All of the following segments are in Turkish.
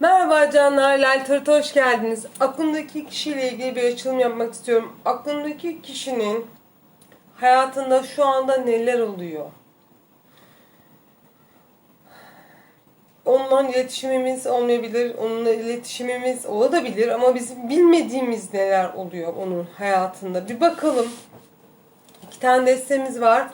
Merhaba canlar, Laltarıt'a hoş geldiniz. Aklımdaki kişiyle ilgili bir açılım yapmak istiyorum. Aklımdaki kişinin hayatında şu anda neler oluyor? Onunla iletişimimiz olmayabilir, onunla iletişimimiz olabilir ama bizim bilmediğimiz neler oluyor onun hayatında. Bir bakalım. İki tane destemiz var.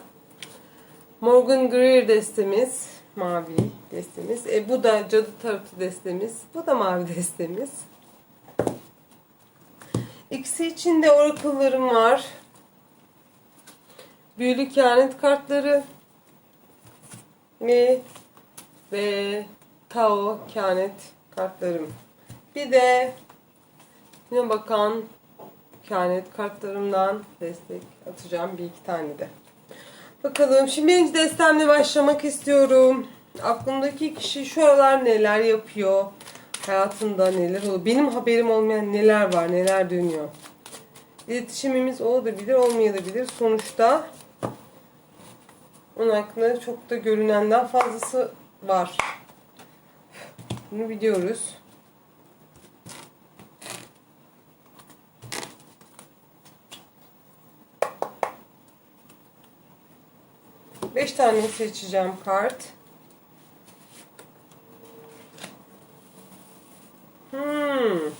Morgan Greer destemiz. Mavi destemiz. E, bu da cadı tarafı destemiz. Bu da mavi destemiz. İkisi için de oracle'larım var. Büyülü kehanet kartları. Ve ve Tao kehanet kartlarım. Bir de yine bakan kehanet kartlarımdan destek atacağım bir iki tane de. Bakalım şimdi birinci destemle başlamak istiyorum. Aklımdaki kişi şu aralar neler yapıyor? Hayatında neler oluyor? Benim haberim olmayan neler var, neler dönüyor? İletişimimiz olabilir, olmayabilir. Sonuçta onun hakkında çok da görünenden fazlası var. Bunu biliyoruz. Beş tane seçeceğim kart. Hmm.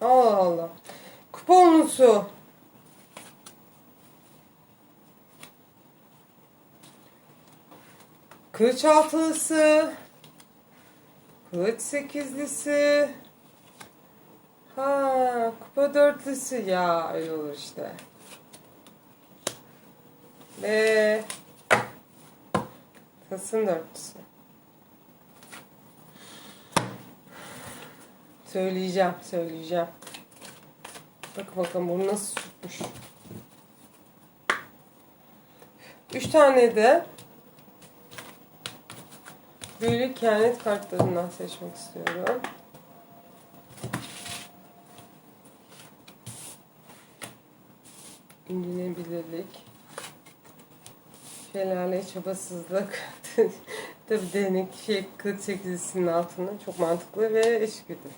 Allah Allah. Kuponlusu. Kılıç altılısı. Kılıç sekizlisi. Ha, kupa dörtlüsü ya öyle olur işte. Ve Kasım dörtlüsü. Söyleyeceğim, söyleyeceğim. Bak bakalım bunu nasıl tutmuş. Üç tane de büyülü kehanet kartlarından seçmek istiyorum. İndinebilirlik. Şelale çabasızlık. Tabi denek şey kılıç sekizisinin altında çok mantıklı ve eşgüdü.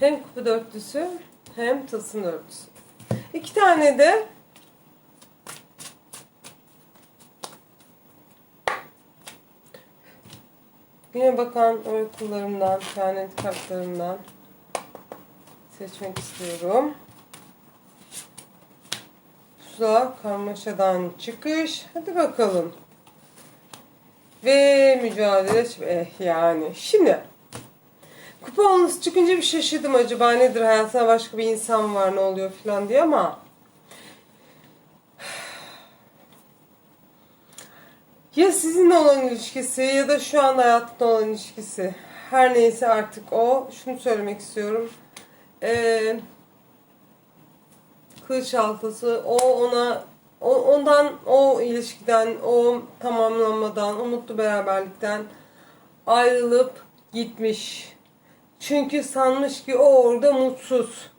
Hem kupa dörtlüsü hem tılsım dörtlüsü. İki tane de Güne bakan orakullarımdan, kehanet kartlarımdan seçmek istiyorum. Pusula karmaşadan çıkış. Hadi bakalım. Ve mücadele eh yani. Şimdi kupa çıkınca bir şaşırdım acaba nedir hayatında başka bir insan var ne oluyor falan diye ama ya sizinle olan ilişkisi ya da şu anda hayatında olan ilişkisi her neyse artık o şunu söylemek istiyorum. Eee kılıç altası o ona o, ondan o ilişkiden o tamamlanmadan o mutlu beraberlikten ayrılıp gitmiş. Çünkü sanmış ki o orada mutsuz.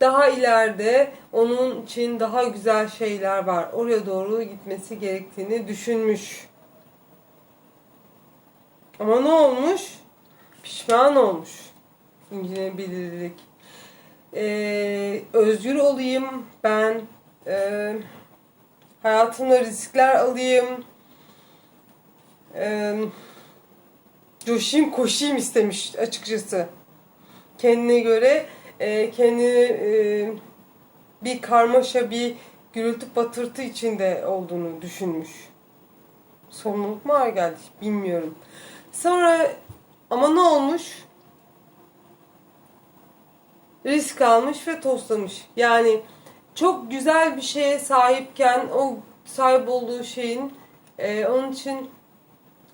Daha ileride onun için daha güzel şeyler var. Oraya doğru gitmesi gerektiğini düşünmüş. Ama ne olmuş? Pişman olmuş. İncinebilirlik e, özgür olayım ben e, hayatımda riskler alayım e, coşayım koşayım istemiş açıkçası. Kendine göre e, kendini e, bir karmaşa bir gürültü patırtı içinde olduğunu düşünmüş. Sorumluluk mu ağır geldi? Bilmiyorum. Sonra ama ne olmuş? Risk almış ve tostlamış. Yani çok güzel bir şeye sahipken o sahip olduğu şeyin e, onun için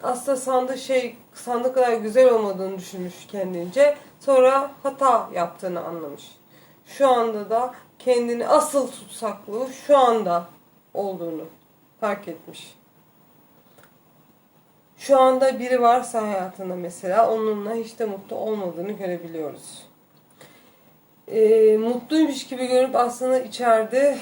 aslında sandığı şey sandığı kadar güzel olmadığını düşünmüş kendince. Sonra hata yaptığını anlamış. Şu anda da kendini asıl tutsaklığı şu anda olduğunu fark etmiş. Şu anda biri varsa hayatında mesela onunla hiç de mutlu olmadığını görebiliyoruz e, mutluymuş gibi görüp aslında içeride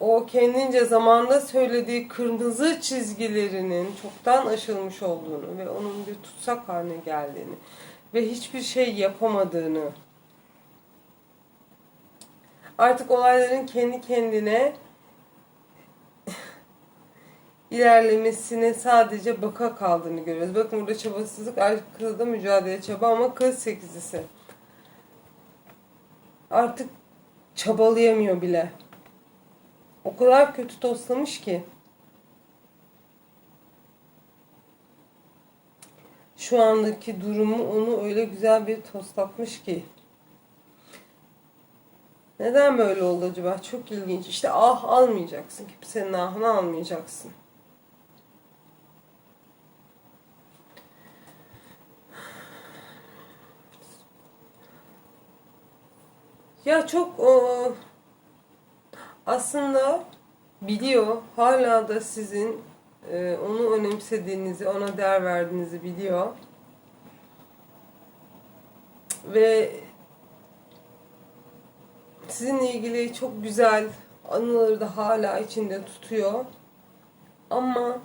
o kendince zamanda söylediği kırmızı çizgilerinin çoktan aşılmış olduğunu ve onun bir tutsak haline geldiğini ve hiçbir şey yapamadığını artık olayların kendi kendine ilerlemesine sadece baka kaldığını görüyoruz. Bakın burada çabasızlık, arkada da mücadele çaba ama kız sekizisi. Artık çabalayamıyor bile. O kadar kötü toslamış ki. Şu andaki durumu onu öyle güzel bir tostlatmış ki. Neden böyle oldu acaba? Çok ilginç. İşte ah almayacaksın. Kimsenin ahını almayacaksın. Ya çok o, aslında biliyor. Hala da sizin e, onu önemsediğinizi, ona değer verdiğinizi biliyor. Ve sizinle ilgili çok güzel anıları da hala içinde tutuyor. Ama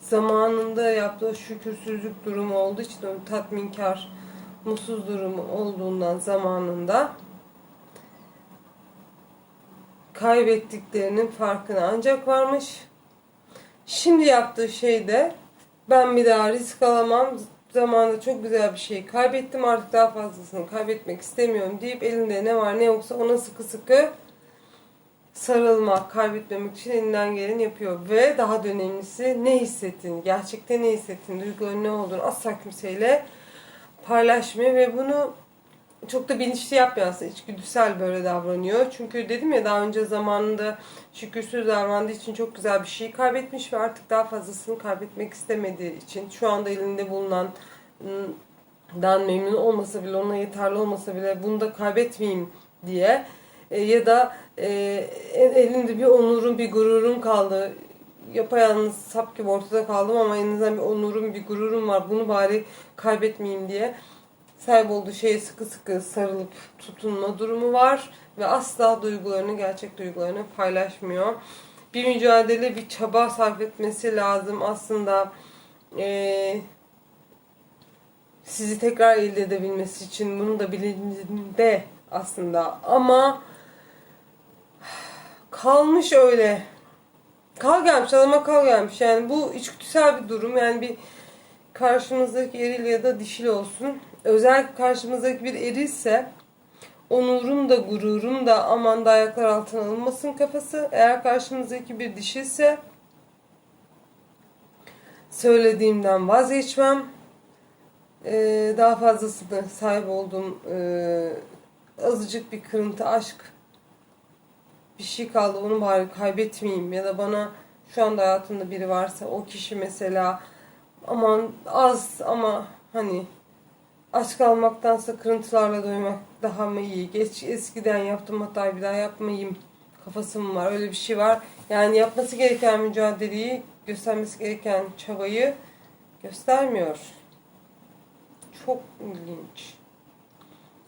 zamanında yaptığı şükürsüzlük durumu olduğu için tatminkar, mutsuz durumu olduğundan zamanında kaybettiklerinin farkına ancak varmış. Şimdi yaptığı şey de ben bir daha risk alamam. Zamanında çok güzel bir şey kaybettim artık daha fazlasını kaybetmek istemiyorum deyip elinde ne var ne yoksa ona sıkı sıkı sarılmak, kaybetmemek için elinden geleni yapıyor. Ve daha da önemlisi ne hissettiğini, gerçekten ne hissettiğini, duyguların ne olduğunu asla kimseyle paylaşmıyor ve bunu çok da bilinçli yapmıyor aslında. İçgüdüsel böyle davranıyor. Çünkü dedim ya daha önce zamanında şükürsüz davrandığı için çok güzel bir şeyi kaybetmiş ve artık daha fazlasını kaybetmek istemediği için şu anda elinde bulunan dan memnun olmasa bile ona yeterli olmasa bile bunu da kaybetmeyeyim diye e, ya da e, elinde bir onurum bir gururum kaldı yapayalnız sap gibi ortada kaldım ama en azından bir onurum bir gururum var bunu bari kaybetmeyeyim diye sahip olduğu şeye sıkı sıkı sarılıp tutunma durumu var ve asla duygularını, gerçek duygularını paylaşmıyor. Bir mücadele, bir çaba sarf etmesi lazım aslında. Ee, sizi tekrar elde edebilmesi için bunu da bilincinde aslında ama kalmış öyle. Kal gelmiş, adama kal gelmiş. Yani bu içgüdüsel bir durum. Yani bir karşımızdaki eril ya da dişil olsun özellikle karşımızdaki bir erilse onurum da gururum da aman da ayaklar altına alınmasın kafası. Eğer karşımızdaki bir dişilse söylediğimden vazgeçmem. Ee, daha fazlasını sahip olduğum e, azıcık bir kırıntı aşk bir şey kaldı onu bari kaybetmeyeyim ya da bana şu anda hayatımda biri varsa o kişi mesela aman az ama hani aç kalmaktansa kırıntılarla doymak daha mı iyi? Geç eskiden yaptım hatayı bir daha yapmayayım kafası mı var? Öyle bir şey var. Yani yapması gereken mücadeleyi, göstermesi gereken çabayı göstermiyor. Çok ilginç.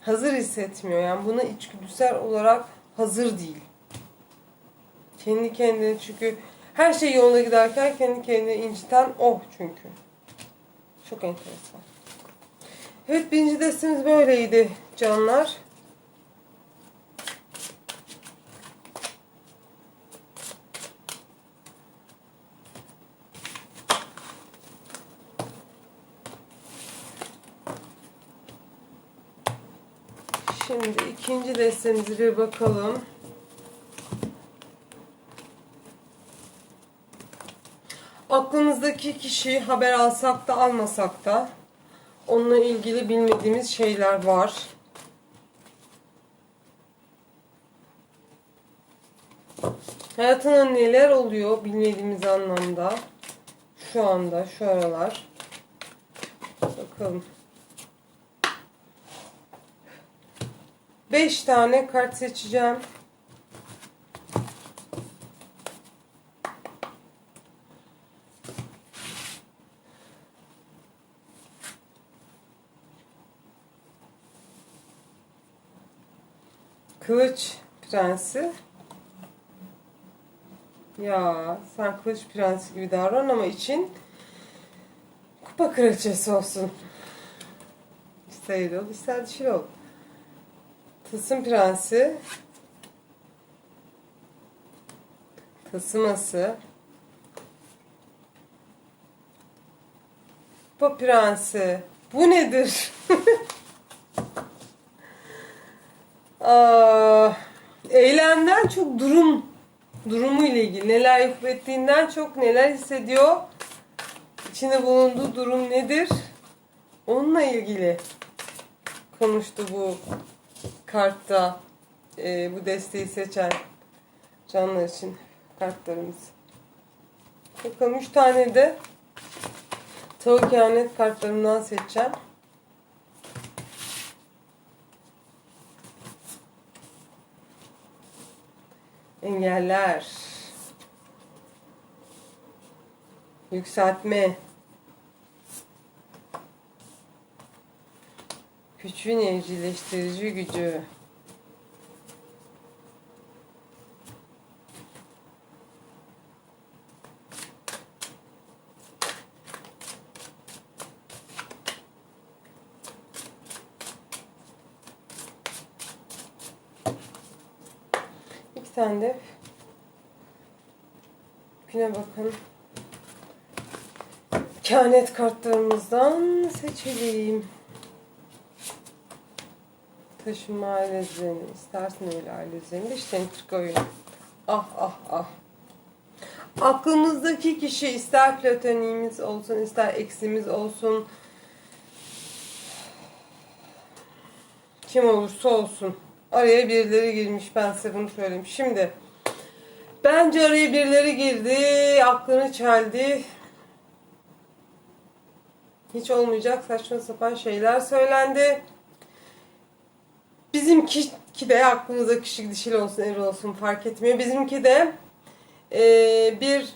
Hazır hissetmiyor. Yani buna içgüdüsel olarak hazır değil. Kendi kendine çünkü her şey yolunda giderken kendi kendine inciten o çünkü. Çok enteresan. Evet birinci destemiz böyleydi canlar. Şimdi ikinci destemize bir bakalım. Aklımızdaki kişi haber alsak da almasak da onunla ilgili bilmediğimiz şeyler var. Hayatında neler oluyor bilmediğimiz anlamda. Şu anda, şu aralar. Bakalım. Beş tane kart seçeceğim. Kılıç prensi. Ya sen kılıç prensi gibi davran ama için kupa kraliçesi olsun. İster eril ol, ister dişil ol. Tılsım prensi. Tılsıması. Kupa prensi. Bu nedir? Aa, çok durum durumu ile ilgili neler yapıp ettiğinden çok neler hissediyor içinde bulunduğu durum nedir? Onunla ilgili konuştu bu kartta e, bu desteği seçen canlar için kartlarımız. Bakalım 3 tane de tavuk kehanet kartlarımdan seçeceğim Engeller. Yükseltme. Küçüğün evcilleştirici gücü. İki tane de güne bakın. Kehanet kartlarımızdan seçelim. Taşınma aile düzeni. İstersen öyle aile düzeni. İşte Türk oyunu. Ah ah ah. Aklımızdaki kişi ister platoniğimiz olsun, ister eksimiz olsun. Kim olursa olsun. Araya birileri girmiş. Ben size bunu söyleyeyim. Şimdi bence araya birileri girdi. Aklını çeldi. Hiç olmayacak saçma sapan şeyler söylendi. Bizimki ki de aklımızda kişi dişil olsun eril olsun fark etmiyor. Bizimki de eee, bir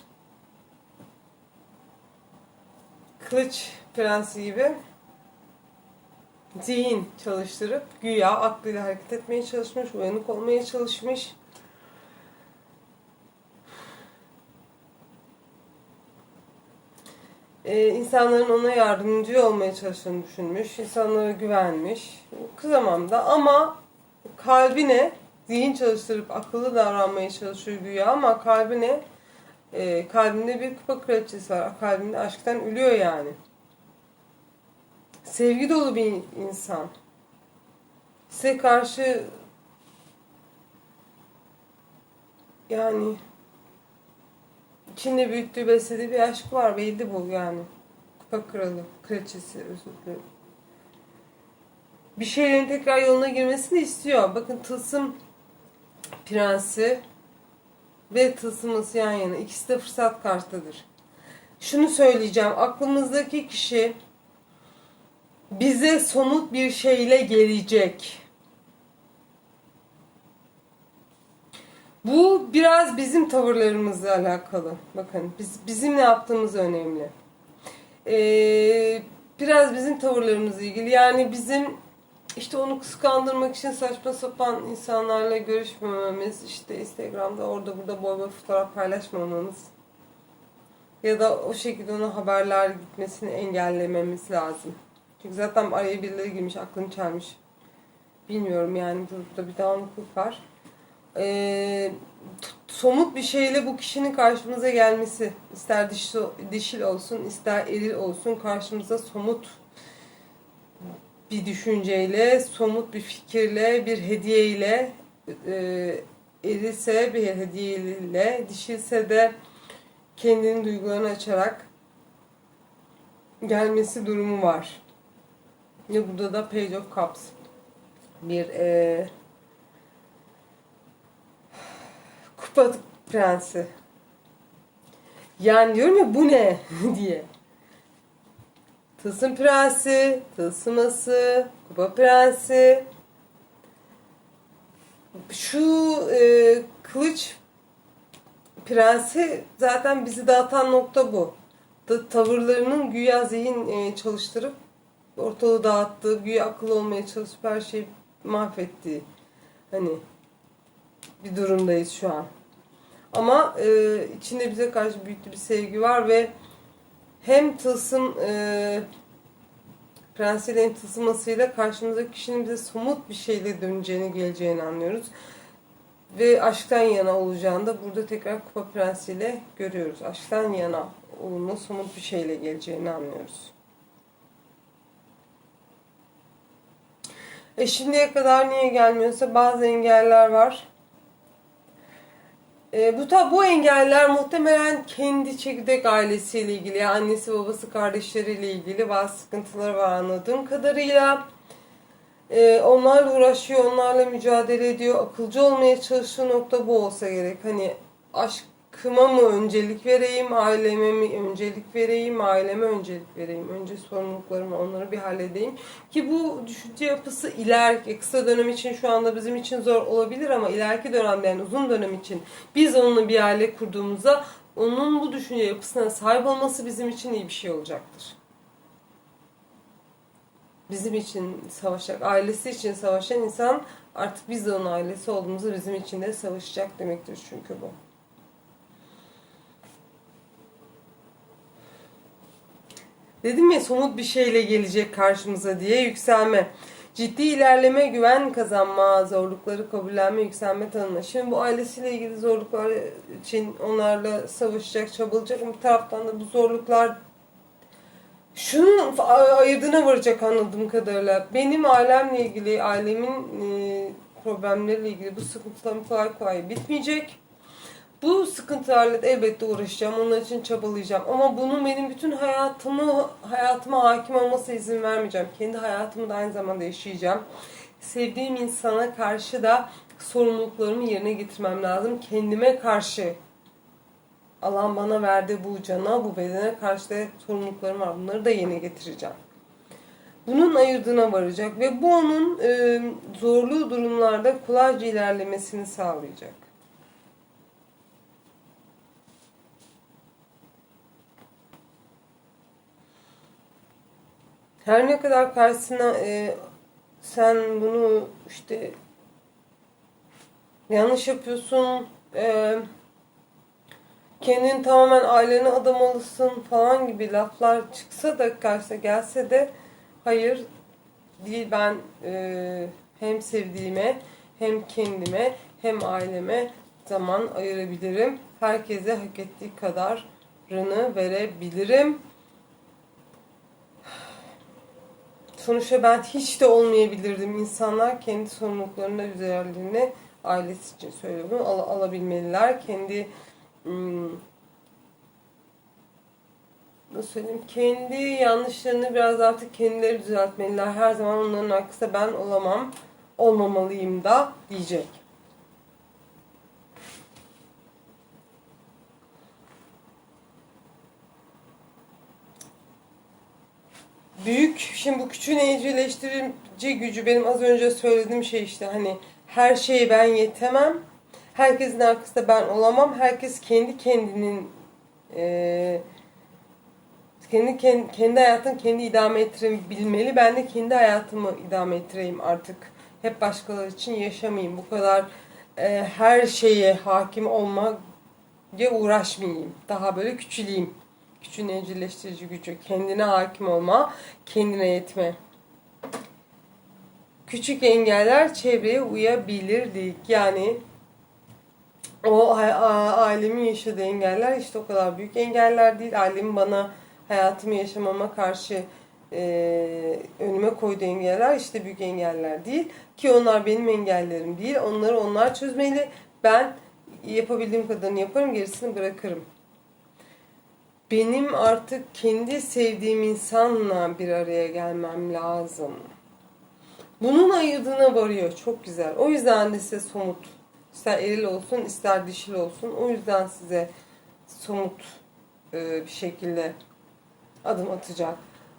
kılıç prensi gibi zihin çalıştırıp güya aklıyla hareket etmeye çalışmış, uyanık olmaya çalışmış. Ee, insanların ona yardımcı olmaya çalıştığını düşünmüş, insanlara güvenmiş. Kızamam da ama kalbine zihin çalıştırıp akıllı davranmaya çalışıyor güya ama kalbine e, kalbinde bir kupa kraliçesi var. Kalbinde aşktan ölüyor yani. Sevgi dolu bir insan. Size karşı yani içinde büyüttüğü beslediği bir aşk var belli bu yani. Kupa kralı, kraliçesi özür dilerim. Bir şeylerin tekrar yoluna girmesini istiyor. Bakın tılsım prensi ve tılsıması yan yana. İkisi de fırsat kartıdır. Şunu söyleyeceğim. Aklımızdaki kişi bize somut bir şeyle gelecek. Bu biraz bizim tavırlarımızla alakalı. Bakın biz bizim ne yaptığımız önemli. Ee, biraz bizim tavırlarımızla ilgili. Yani bizim işte onu kıskandırmak için saçma sapan insanlarla görüşmememiz, işte Instagram'da orada burada boy boy fotoğraf paylaşmamamız ya da o şekilde ona haberler gitmesini engellememiz lazım. Çünkü zaten araya birileri girmiş, aklını çelmiş. Bilmiyorum yani burada bir dağınıklık var. T- somut bir şeyle bu kişinin karşımıza gelmesi, ister dişi, dişil olsun, ister eril olsun karşımıza somut bir düşünceyle, somut bir fikirle, bir hediyeyle, e, erilse bir hediyeyle, dişilse de kendinin duygularını açarak gelmesi durumu var. Ve burada da Page of Cups bir e, kupa prensi. Yani diyorum ya bu ne diye. Tılsım prensi, tılsıması, kupa prensi. Şu e, kılıç prensi zaten bizi dağıtan nokta bu. Ta- tavırlarının güya zihin e, çalıştırıp ortalığı dağıttığı, güya akıl olmaya çalışıp her şeyi mahvettiği. Hani bir durumdayız şu an. Ama e, içinde bize karşı büyük bir sevgi var ve hem tılsım e, prensiyle tılsımasıyla karşımızdaki kişinin bize somut bir şeyle döneceğini, geleceğini anlıyoruz. Ve aşktan yana olacağını da burada tekrar kupa prensiyle görüyoruz. Aşktan yana olumlu somut bir şeyle geleceğini anlıyoruz. E şimdiye kadar niye gelmiyorsa bazı engeller var. E, bu ta bu engeller muhtemelen kendi çekirdek ailesiyle ilgili, yani annesi babası kardeşleriyle ilgili bazı sıkıntıları var anladığım kadarıyla. E, onlarla uğraşıyor, onlarla mücadele ediyor. Akılcı olmaya çalıştığı nokta bu olsa gerek. Hani aşkıma mı öncelik vereyim, aileme mi öncelik vereyim, aileme öncelik vereyim. Önce sorumluluklarımı onları bir halledeyim. Ki bu düşünce yapısı ileriki, kısa dönem için şu anda bizim için zor olabilir ama ileriki dönemde yani uzun dönem için biz onunla bir aile kurduğumuzda onun bu düşünce yapısına sahip olması bizim için iyi bir şey olacaktır bizim için savaşacak, ailesi için savaşan insan artık biz de onun ailesi olduğumuzu bizim için de savaşacak demektir çünkü bu. Dedim ya somut bir şeyle gelecek karşımıza diye yükselme. Ciddi ilerleme, güven kazanma, zorlukları kabullenme, yükselme tanıma. Şimdi bu ailesiyle ilgili zorluklar için onlarla savaşacak, çabalayacak ama bir taraftan da bu zorluklar şunun ayırdığına varacak anladığım kadarıyla. Benim ailemle ilgili, ailemin problemleriyle ilgili bu sıkıntılarım kolay kolay bitmeyecek. Bu sıkıntılarla elbette uğraşacağım. Onlar için çabalayacağım. Ama bunun benim bütün hayatımı hayatıma hakim olmasına izin vermeyeceğim. Kendi hayatımı da aynı zamanda yaşayacağım. Sevdiğim insana karşı da sorumluluklarımı yerine getirmem lazım. Kendime karşı Allah bana verdi bu cana, bu bedene karşı da sorumluluklarım var. Bunları da yerine getireceğim. Bunun ayırdığına varacak ve bu onun e, zorlu durumlarda kolayca ilerlemesini sağlayacak. Her ne kadar karşısına e, sen bunu işte yanlış yapıyorsun, e, kendini tamamen ailene adamalısın falan gibi laflar çıksa da karşısına gelse de hayır değil ben e, hem sevdiğime hem kendime hem aileme zaman ayırabilirim. Herkese hak ettiği kadarını verebilirim. Sonuçta ben hiç de olmayabilirdim. İnsanlar kendi sorumluluklarını üzerlerine ailesi için söylüyorum. Al alabilmeliler. Kendi hmm, nasıl söyleyeyim kendi yanlışlarını biraz artık kendileri düzeltmeliler. Her zaman onların arkasında ben olamam, olmamalıyım da diyecek. Büyük, şimdi bu küçüğün evcilleştirici gücü benim az önce söylediğim şey işte hani her şeyi ben yetemem Herkesin arkasında ben olamam. Herkes kendi kendinin e, kendi, kendi kendi hayatını kendi idame ettirebilmeli. Ben de kendi hayatımı idame ettireyim artık. Hep başkaları için yaşamayayım. Bu kadar e, her şeye hakim olmaya uğraşmayayım. Daha böyle küçüleyim. Küçüğün evcilleştirici gücü. Kendine hakim olma, kendine yetme. Küçük engeller çevreye uyabilirdik. Yani o ailemin yaşadığı engeller işte o kadar büyük engeller değil. Ailemin bana hayatımı yaşamama karşı e, önüme koyduğu engeller işte büyük engeller değil. Ki onlar benim engellerim değil. Onları onlar çözmeli. Ben yapabildiğim kadarını yaparım gerisini bırakırım. Benim artık kendi sevdiğim insanla bir araya gelmem lazım. Bunun ayırdığına varıyor. Çok güzel. O yüzden de size somut İster eril olsun ister dişil olsun. O yüzden size somut e, bir şekilde adım atacak.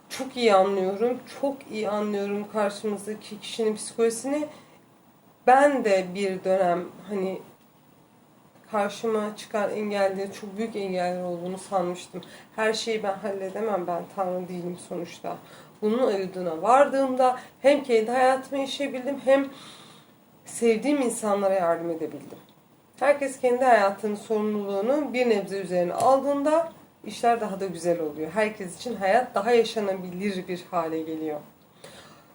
Çok iyi anlıyorum. Çok iyi anlıyorum karşımızdaki kişinin psikolojisini. Ben de bir dönem hani karşıma çıkan engellerin çok büyük engeller olduğunu sanmıştım. Her şeyi ben halledemem. Ben Tanrı değilim sonuçta. Bunun ayırdığına vardığımda hem kendi hayatımı yaşayabildim hem sevdiğim insanlara yardım edebildim. Herkes kendi hayatının sorumluluğunu bir nebze üzerine aldığında işler daha da güzel oluyor. Herkes için hayat daha yaşanabilir bir hale geliyor.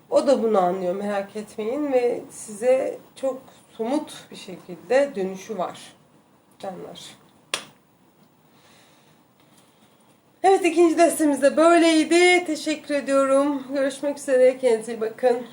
O da bunu anlıyor merak etmeyin ve size çok somut bir şekilde dönüşü var. Canlar. Evet ikinci destemiz de böyleydi. Teşekkür ediyorum. Görüşmek üzere. Kendinize iyi bakın.